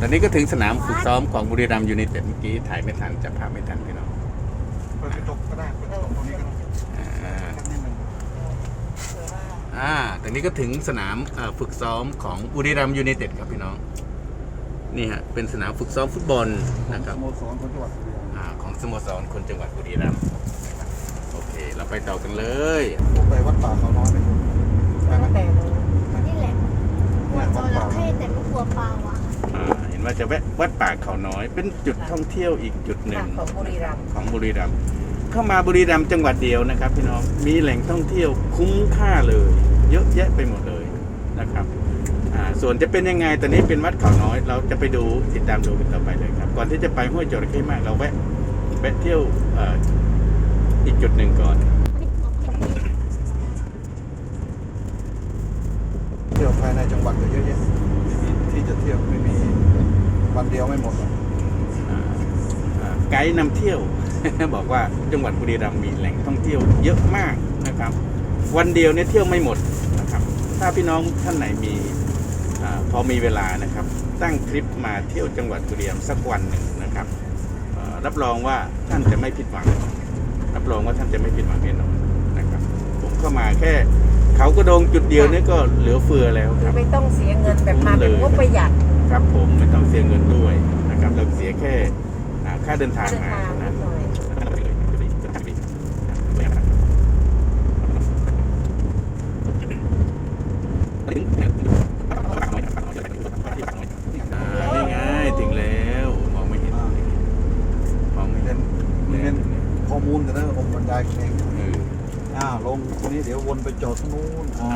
ตอนนี้ก็ถึงสนามฝึกซ้อมของบุรีรัมย์ยูไนเต็ดเมื่อกี้ถ่ายไม่ทันจับภาพไม่ทันพี่น้องเปิดกระจกก็ได้เปิดกระจกตรงนี้ก็ได้อ่าสักนิดนึงอ่าตอนนี้ก็ถึงสนามเอ่อฝึกซ้อมของบุรีรัมย์ยูไนเต็ดครับพี่น้อง นี่ฮะเป็นสนามฝึกซ้อมฟุตบอลนะครับสโมสรของจังหวัดบุรีรัมย์อ่าของสโมสรคนจังหวัดบุรีรัมย์โอเค เราไปต่อกันเลยพวกไปวัดป่าเขาน้อยไหมไปไหมแต่เลยนี่แหละกลัวจระเข้แต่ไม่กลัวปลาวะอ่าเห็ นว่าจะแวะวัดป่าเขาน้อย เป็นจุดท่องเที่ยวอีกจุดหนึ่งของบุรีรัมย์ของบุรีรัมย์เข้ามาบุรีรัมย์จังหวัดเดียวนะครับ พี่น้องมีแหล่งท่องเที่ยวคุ้มค่าเลย เยอะแยะไปหมดเลยนะครับอ่าส่วนจะเป็นยังไงตอนนี้เป็นวัดเขาน้อย เราจะไปดูติดตามดูกันต่อไปเลยครับ ก่อนที่จะไปห้วยจระเข้มากเราแวะแวะเที่ยวเอ่ออีกจุดหนึ่งก่อนเที่ยวภายในจังหวัดก็เยอะแยะที่ที่จะเที่ยวไม่มี วันเดียวไม่หมดหรอกอ่าอ่าไกด์นำเที่ยว บอกว่าจังหวัดบุรีรัมย์มีแหล่งท่องเที่ยวเยอะมากนะครับ วันเดียวเนี่ยเที่ยวไม่หมดนะครับ ถ้าพี่น้องท่านไหนมีอาพอมีเวลานะครับ ตั้งทริปมาเที่ยวจังหวัดบุรีรัมย์สักวันหนึ่งนะครับเอ่อรับรองว่าท่านจะไม่ผิดหวัง รับรองว่าท่านจะไม่ผิดหวังแน่นอนนะครับ ผมเข้ามาแค่ เขากระโดงจุดเดียวเนี่ยก็เหลือเฟือแล้วคคือรับ ไม่ต้องเสียเงินแบบมาเป็นงบประหยัด ครับผมไม่ต้องเสียเงินด้วยนะครับเราเสียแค่ค่าเดินทางมา ทาง เท่า นิ นั้น ดหน่อย อ่านี่ไงถึงแล้วมองไม่เห็นมองไม่เห็ เน้ น นเน้นข้อมูลกันนะผมบรรยายเอง เออ อ่าลงตรงนี้เดี๋ยววนไปจอดตรงนู้น อ่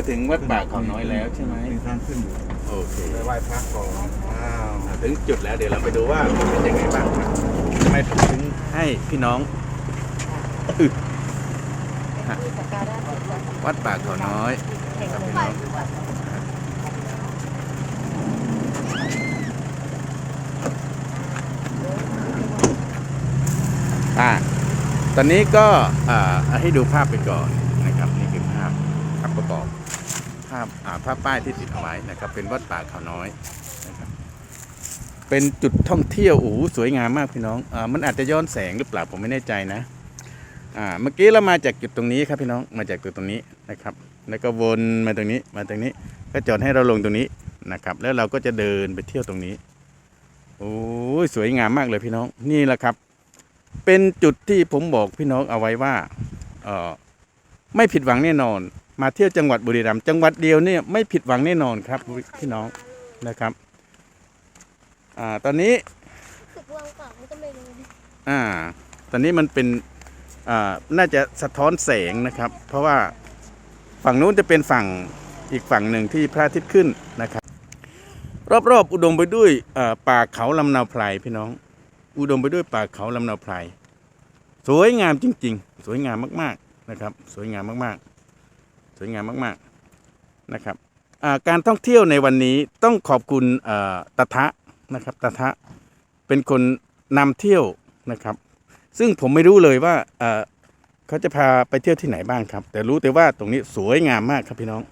าตอนนี้ก็ถึงวัดป่าเขาน้อยแล้วใช่ไหมมีทางขึ้นอยู่โอเคไปไหว้พระก่อนอ้าวอ่าถึงจุดแล้วเดี๋ยวเราไปดูว่ามันเป็นยังไงบ้างครับทำไมผมถึงให้พี่น้องอึที่สักการะบูชาวัดป่าเขาน้อยแห่งครับหนึ่พี่งน้องอ่าตอนนี้ก็อ่าให้ดูภาพไปก่อนนะครับนี่คือภาพภาพประกอบภาพาภาพป้ายที่ติดเอาไว้นะครับ เป็นวัดป่าเขาน้อยนะครับเป็นจุดท่องเที่ยวโอ้สวยงามมากพี่น้องอ่ามันอาจจะย้อนแสงหรือเปล่าผมไม่แน่ใจนะอ่าเมื่อกี้เรามาจากจุดตรงนี้ครับพี่น้องมาจากจุดตรงนี้นะครับ แล้วก็วนมาตรงนี้มาตรงนี้ ก็จอดให้เราลงตรงนี้นะครับ แล้วเราก็จะเดินไปเที่ยวตรงนี้โอ้ยสวยงามมากเลยพี่น้องนี่แหละครับ เป็นจุดที่ผมบอกพี่น้องเอาไว้ว่าเออไม่ผิดหวังแน่นอน มาเที่ยวจังหวัดบุรีรัมย์จังหวัดเดียวเนี่ยไม่ผิดหวังแน่นอนครับพี่น้องนะครับอ่าตอนนี้สึกวางเปล่ามันก็ไม่รู้ดิอ่า ตอนนี้มันเป็นอ่าน่าจะสะท้อนแสงนะครับ เพราะว่าฝั่งนู้นจะเป็นฝั่งอีกฝั่งหนึ่งที่พระอาทิตย์ขึ้นนะครับ รอบๆอุดมไปด้วยอ่าป่าเขาลำนาวไพรพี่น้อง อุดมไปด้วยป่าเขาลำนาวไพรสวยงามจริง ๆ สวยงามมากๆนะครับ สวยงามมากๆ สวยงามมากๆนะครับการท่องเที่ยวในวันนี้ต้องขอบคุณตะทะนะครับตะทะเป็นคนนำเที่ยวนะครับ ซึ่งผมไม่รู้เลยว่าเขาจะพาไปเที่ยวที่ไหนบ้างครับ แต่รู้แต่ว่าตรงนี้สวยงามมากครับพี่น้อง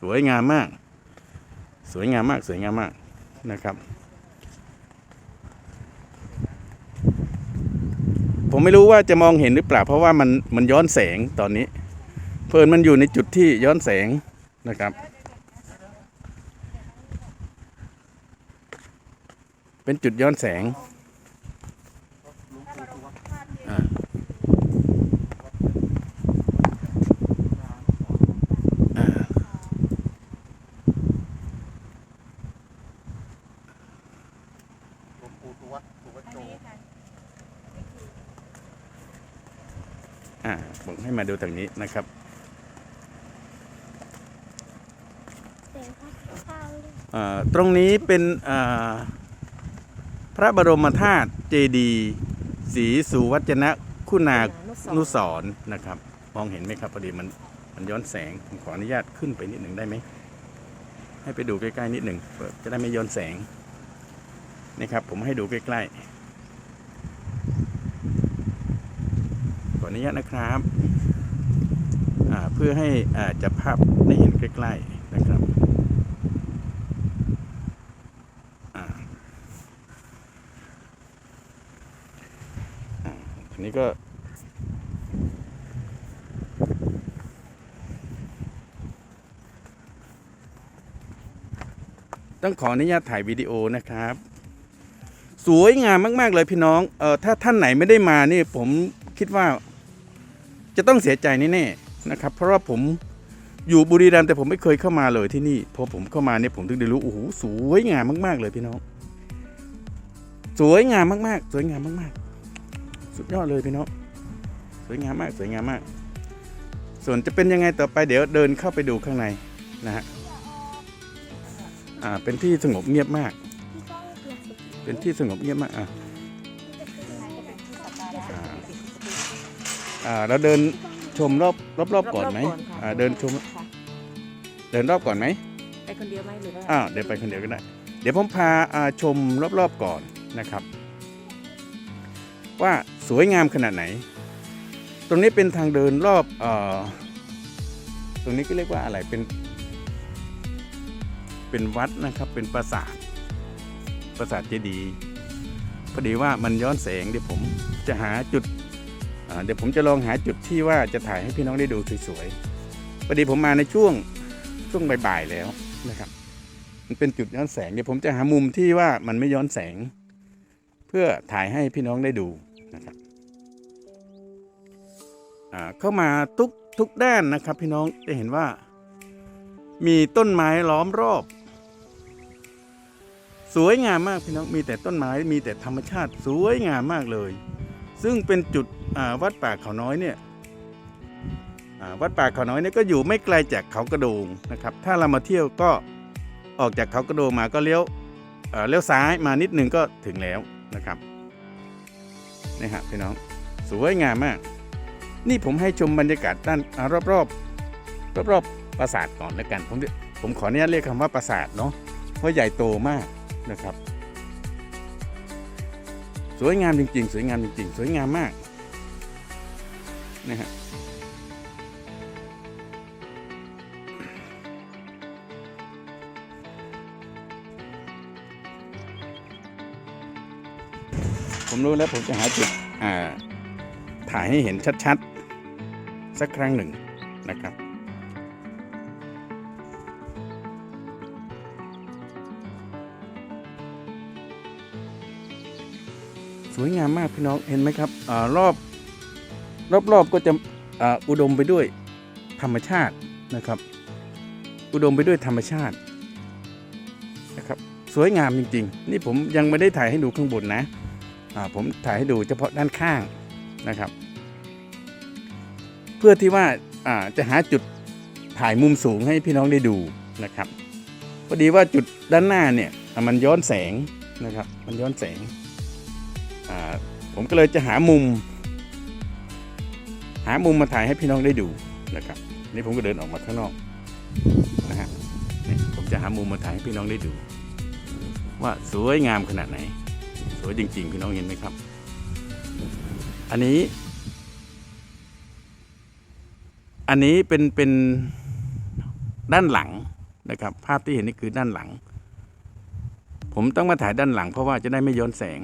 สวยงามมาก สวยงามมากสวยงามมากนะครับ ผมไม่รู้ว่าจะมองเห็นหรือเปล่า เพราะว่ามันมันย้อนแสงตอนนี้ เพลินมันอยู่ในจุดที่ย้อนแสงนะครับ เป็นจุดย้อนแสง อ่าอ่า หลวงปู่สุวัตสุวัตโจ อ่าผ มาดูทางนี้นะครับตรงนี้เป็นพระบรมธาตุเจดีย์ศรีสุวัจนะคุณานุสรณ์นะครับ มองเห็นไหมครับพอดีมันมันย้อนแสงผมขออนุญาตขึ้นไปนิดหนึ่งได้ไหมให้ไปดูใกล้ๆนิดหนึ่งจะได้ไม่ย้อนแสงนี่ครับ ผมให้ดูใกล้ๆขออนุญาตนะครับ พื่อให้จับภาพได้เห็นใกล้ ๆ นะครับอันนี้ก็ต้องขออนุญาตถ่ายวิดีโอนะครับ สวยงามมาก ๆ เลยพี่น้องเออถ้าท่านไหนไม่ได้มานี่ผมคิดว่า จะต้องเสียใจแน่ๆ นะครับ เพราะว่าผมอยู่บุรีรัมย์แต่ผมไม่เคยเข้ามาเลยที่นี่พอผมเข้ามาเนี่ยผมถึงได้รู้โอ้โหสวยงามมาก ๆ เลยพี่น้อง สวยงามมากๆ สวยงามมากๆ สุดยอดเลยพี่น้องสวยงามมากสวยงามมาก ส่วนจะเป็นยังไงต่อไปเดี๋ยวเดินเข้าไปดูข้างในนะฮะอ่าเป็นที่สงบเงียบมาก เป็นที่สงบเงียบมากอะที่สักกาอ่าเราเดิน ชมรอบรอบรอบก่อนไหมรบๆค่ะอ่าเดินชมค่ะเดินรอบก่อนไหมไปคนเดียวไหมหรือว่าอ้าวเดี๋ยวไปคนเดียวก็ได้ เดี๋ยวผมพาอ่าชมรอบๆก่อนนะครับ ว่าสวยงามขนาดไหน ตรงนี้เป็นทางเดินรอบเออตรงนี้ก็เรียกว่าอะไรเป็น เป็นวัดนะครับเป็นปราสาทปราสาทเจดีย์พอดีว่ามันย้อนแสงเดี๋ยวผมจะหาจุดอ่า เดี๋ยวผมจะลองหาจุดที่ว่าจะถ่ายให้พี่น้องได้ดูสวยๆพอดีผมมาในช่วงช่วงบ่ายๆแล้วนะครับ มันเป็นจุดย้อนแสงเดี๋ยวผมจะหามุมที่ว่ามันไม่ย้อนแสง เพื่อถ่ายให้พี่น้องได้ดูนะครับเข้ามาทุกทุกด้านนะครับ พี่น้องจะเห็นว่า มีต้นไม้ล้อมรอบ สวยงามมากพี่น้องมีแต่ต้นไม้มีแต่ธรรมชาติสวยงามมากเลย ซึ่งเป็นจุด วัดป่าเขาน้อยเนี่ยวัดป่าเขาน้อยเนี่ยก็อยู่ไม่ไกลจากเขากระโดงนะครับ ถ้าเรามาเที่ยวก็ออกจากเขากระโดงมาก็เลี้ยวเลี้ยวซ้ายมานิดนึงก็ถึงแล้วนะครับนี่ฮะพี่น้องสวยงามมาก นี่ผมให้ชมบรรยากาศด้านรอบรอบรอบรอบปราสาทก่อนแล้วกัน ผมผมขออนุญาตเรียกคำว่าปราสาทเนาะเพราะใหญ่โตมากนะครับ สวยงามจริง ๆ สวยงามจริง ๆ สวยงามมาก นะฮะผมรู้แล้วผมจะหาจุดถ่ายให้เห็นชัดๆ สักครั้งหนึ่งนะครับ สวยงามมากพี่น้องเห็นไหมครับอรอบ รอบๆก็จะอุดมไปด้วยธรรมชาตินะครับ อุดมไปด้วยธรรมชาตินะครับสวยงามจริง ๆ นี่ผมยังไม่ได้ถ่ายให้ดูข้างบนนะผมถ่ายให้ดูเฉพาะด้านข้างนะครับ เพื่อที่ว่าจะหาจุดถ่ายมุมสูงให้พี่น้องได้ดูนะครับพอดีว่าจุดด้านหน้าเนี่ยมันย้อนแสงนะครับ มันย้อนแสงผมก็เลยจะหามุม หามุมมาถ่ายให้พี่น้องได้ดูนะครับนี่ผมก็เดินออกมาข้างนอกนะฮะนี่ผมจะหามุมมาถ่ายให้พี่น้องได้ดู ว่าสวยงามขนาดไหน สวยจริง ๆ พี่น้องเห็นไหมครับ อันนี้ อันนี้เป็นเป็นด้านหลังนะครับ ภาพที่เห็นนี่คือด้านหลัง ผมต้องมาถ่ายด้านหลังเพราะว่าจะได้ไม่ย้อนแสง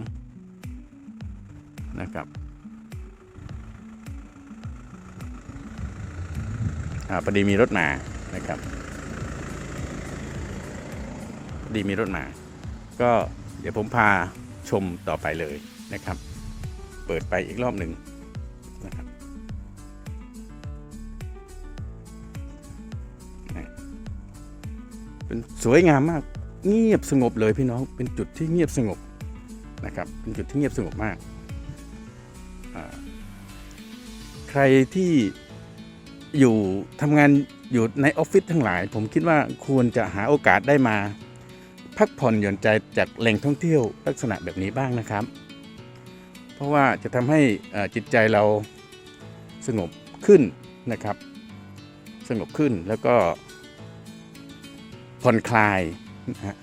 นะครับ อ่าพอดีมีรถมานะครับพอดีมีรถมา ก็เดี๋ยวผมพาชมต่อไปเลยนะครับ เปิดไปอีกรอบหนึ่งนะครับเป็นสวยงามมากเงียบสงบเลยพี่น้องเป็นจุดที่เงียบสงบนะครับเป็นจุดที่เงียบสงบมาก ใครที่ อยู่ทำงานอยู่ในออฟฟิศทั้งหลาย ผมคิดว่าควรจะหาโอกาสได้มา พักผ่อนหย่อนใจจากแหล่งท่องเที่ยวลักษณะแบบนี้บ้างนะครับ เพราะว่าจะทำให้จิตใจเราสงบขึ้นนะครับ สงบขึ้นแล้วก็ผ่อนคลายนะฮะ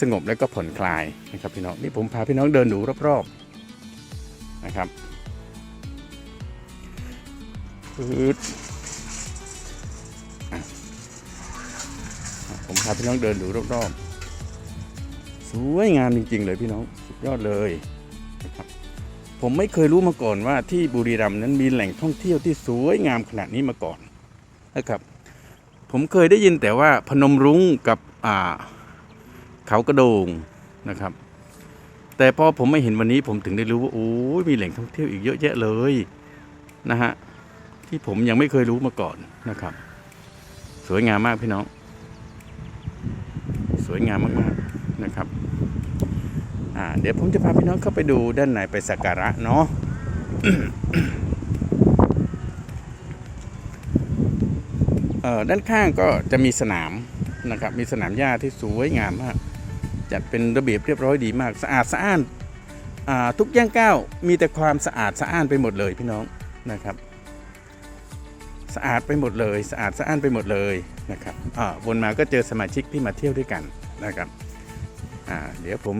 สงบแล้วก็ผ่อนคลายนะครับพี่น้องนี่ผมพาพี่น้องเดินดูรอบๆนะครับ พืดผมพาพี่น้องเดินดูรอบๆ สวยงามจริง ๆ เลยพี่น้อง สุดยอดเลยนะครับผมไม่เคยรู้มาก่อนว่าที่บุรีรัมย์นั้นมีแหล่งท่องเที่ยวที่สวยงามขนาดนี้มาก่อนนะครับ ผมเคยได้ยินแต่ว่าพนมรุ้งกับอ่าเขากระโดงนะครับ แต่พอผมไม่เห็นวันนี้ผมถึงได้รู้ว่าโอ้ยมีแหล่งท่องเที่ยวอีกเยอะแยะเลยนะฮะ ที่ผมยังไม่เคยรู้มาก่อนนะครับ สวยงามมากพี่น้อง สวยงามมากๆนะครับอ่าเดี๋ยวผมจะพาพี่น้องเข้าไปดูด้านในไปสักการะเนาะเอ่อด้านข้างก็จะมีสนามนะครับ มีสนามหญ้าที่สวยงามมากจัดเป็นระเบียบเรียบร้อยดีมาก สะอาดสะอ้านอ่าทุกย่างก้าวมีแต่ความสะอาดสะอ้านไปหมดเลยพี่น้องนะครับ สะอาดไปหมดเลย สะอาดสะอ้านไปหมดเลยนะครับอ่าวนมาก็เจอสมาชิกที่มาเที่ยวด้วยกันนะครับอ่าเดี๋ยวผม